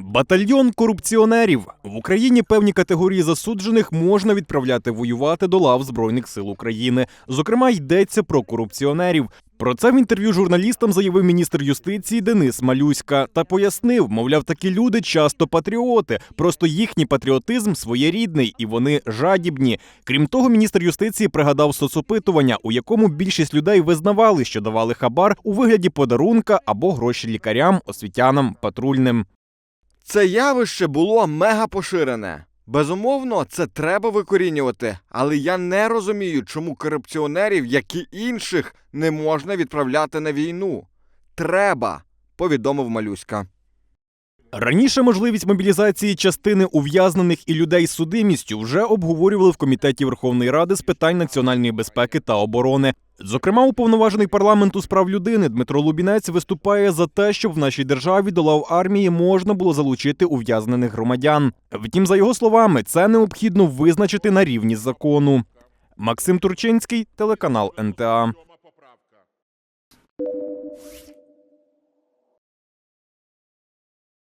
Батальйон корупціонерів в Україні певні категорії засуджених можна відправляти воювати до лав Збройних сил України. Зокрема, йдеться про корупціонерів. Про це в інтерв'ю журналістам заявив міністр юстиції Денис Малюська та пояснив, мовляв, такі люди часто патріоти, просто їхній патріотизм своєрідний і вони жадібні. Крім того, міністр юстиції пригадав соцопитування, у якому більшість людей визнавали, що давали хабар у вигляді подарунка або гроші лікарям, освітянам, патрульним. Це явище було мега поширене. Безумовно, це треба викорінювати, але я не розумію, чому корупціонерів, як і інших, не можна відправляти на війну. Треба, повідомив Малюська. Раніше можливість мобілізації частини ув'язнених і людей з судимістю вже обговорювали в комітеті Верховної Ради з питань національної безпеки та оборони. Зокрема, уповноважений парламенту з прав людини Дмитро Лубінець виступає за те, щоб в нашій державі до лав армії можна було залучити ув'язнених громадян. Втім, за його словами, це необхідно визначити на рівні закону. Максим Турчинський, телеканал НТА.